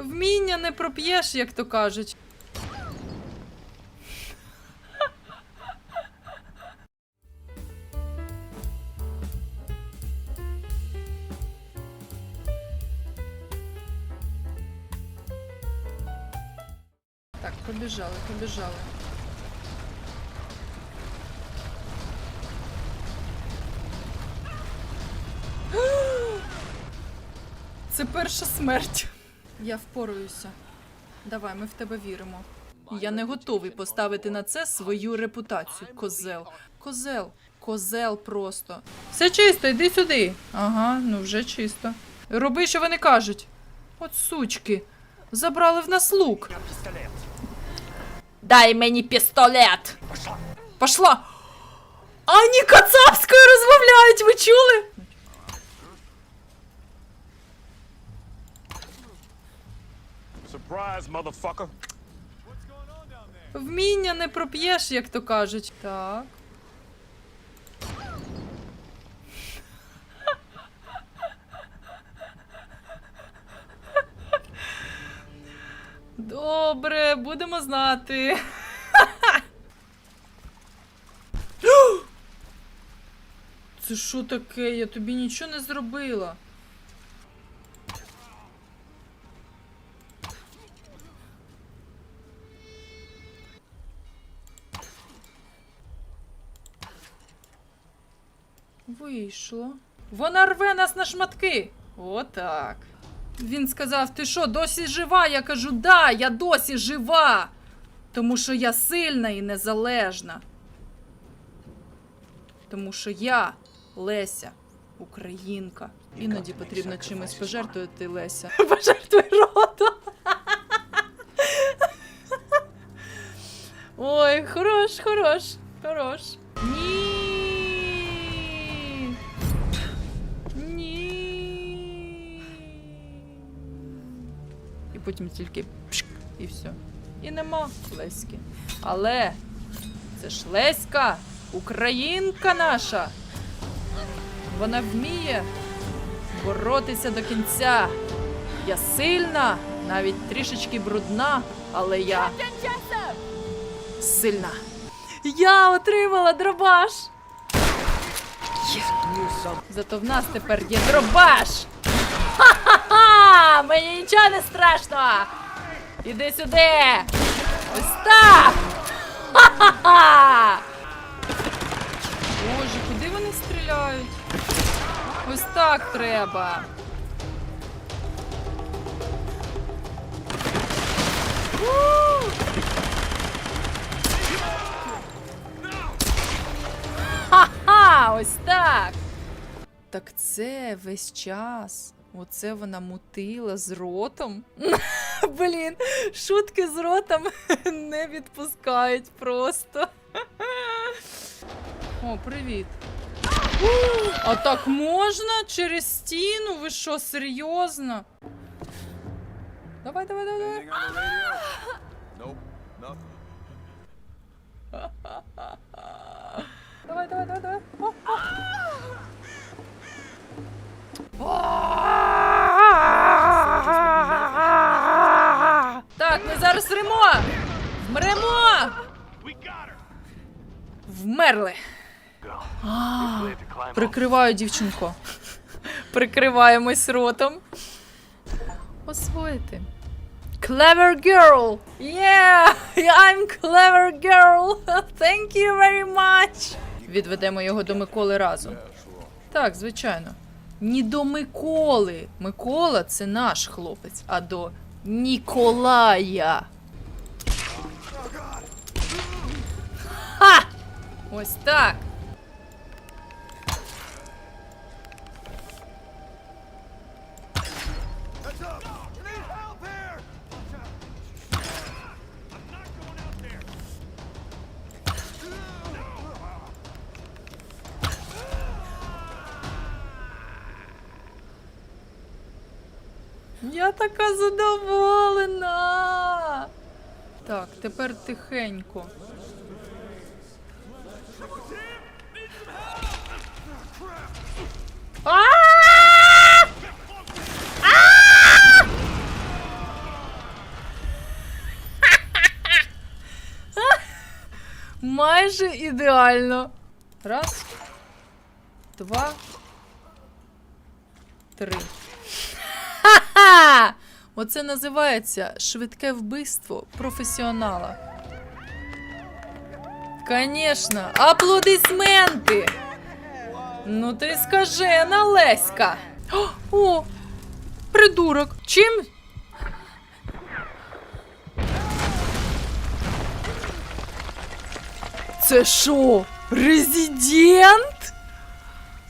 Вміння не проп'єш, як то кажуть. Так, побіжали, побіжали. Це перша смерть. Я впораюся. Давай, ми в тебе віримо. Я не готовий поставити на це свою репутацію. Козел. Козел. Козел просто. Все чисто, йди сюди. Ага, ну вже чисто. Роби, що вони кажуть. От сучки. Забрали в нас лук. Дай мені пістолет. Пошла. Ані кацапською розмовляють, ви чули? Вміння не проп'єш, як то кажуть. Так. Добре, будемо знати. Це що таке? Я тобі нічого не зробила. Вийшло. Вона рве нас на шматки. Отак. Він сказав: ти що, досі жива? Я кажу, да, я досі жива. Тому що я сильна і незалежна. Тому що я Леся, українка. Іноді потрібно чимось пожертвувати Леся. Пожертвуй родом. Ой, хорош, хорош, хорош. І потім тільки пшк, і все. І нема Леськи. Але це ж Леська, українка наша. Вона вміє боротися до кінця. Я сильна, навіть трішечки брудна, але я сильна. Я отримала дробаш. Зато в нас тепер є дробаш. Ха-ха-ха! Мені нічого не страшно. Іди сюди. Ось так. Ха-ха-ха! Боже, куди вони стріляють? Ось так треба. Ха-ха! Ось так. Так це весь час. Оце вона мутила з ротом. Блін, шутки з ротом не відпускають просто. О, привіт. А так можна через стіну? Ви що, серйозно? Давай, давай, давай, давай. Nothing. Давай, давай, давай, зараз вмремо! Вмремо! Вмерли. Прикриваю дівчинко. Прикриваємось ротом. Освоїти. Clever girl! Yeah! I'm clever girl! Thank you very much! Відведемо його до Миколи разом. Так, звичайно. Ні до Миколи. Микола це наш хлопець, а до Ніколая. Ха! Ось так. Heads up! Я така задоволена. Так, тепер тихенько. Майже ідеально. Раз, два, три. Ха-ха! Оце називається швидке вбивство професіонала. Конечно, аплодисменти! Ну ти скажена, Леська. О, придурок. Чим? Це що? Резидент?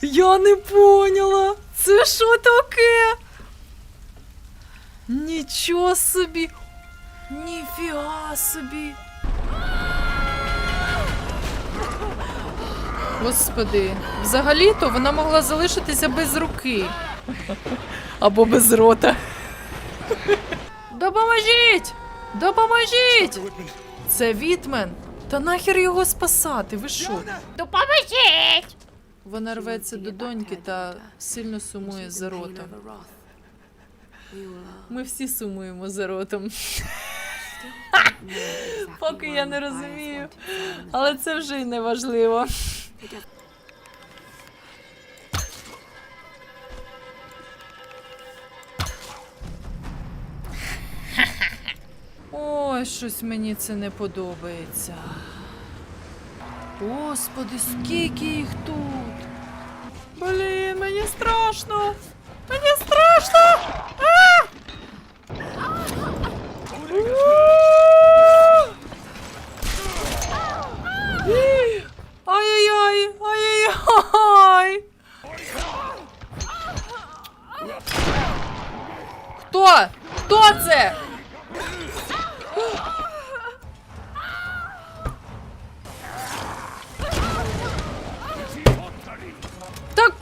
Я не поняла. Це що таке? Нічого собі. Ніфіга собі. Господи, взагалі-то вона могла залишитися без руки. Або без рота. Допоможіть! Допоможіть! Це Вітмен. Та нахер його спасати? Ви що? Допоможіть! Вона рветься до доньки та сильно сумує за ротом. Ми всі сумуємо за ротом. Поки я не розумію. Але це вже й не важливо. Ой, щось мені це не подобається. Господи, скільки їх тут. Блін, мені страшно. Хто? Хто це? Так.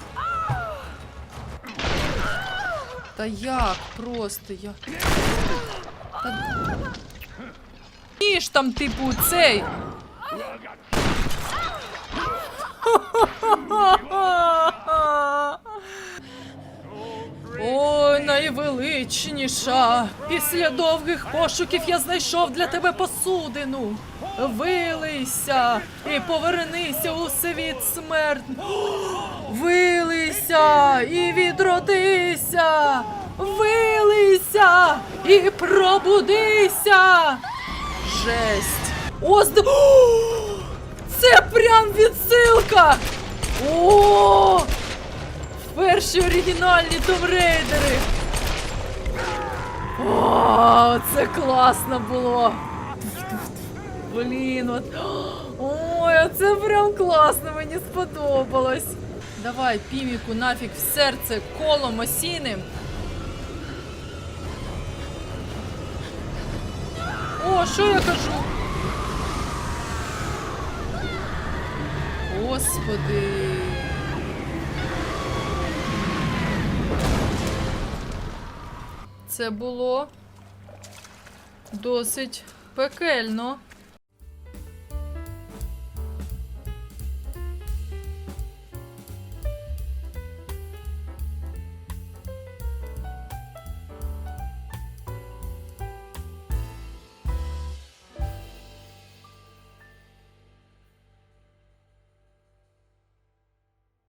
Та як просто я. Та... Ніж там, типу, цей. Ой, найвеличніша. Після довгих пошуків я знайшов для тебе посудину. Вилийся і повернися у світ смертний. Вилийся і відродися. Вилийся і пробудися. Жесть. О, зд... О, Це прям відсилка. О! Перші оригінальні Томрейдери. О, це класно було. Блін, от. Ой, це прям класно, мені сподобалось. Давай, піміку, нафіг в серце колом осіним. О, що я кажу? Господи. Це було досить пекельно.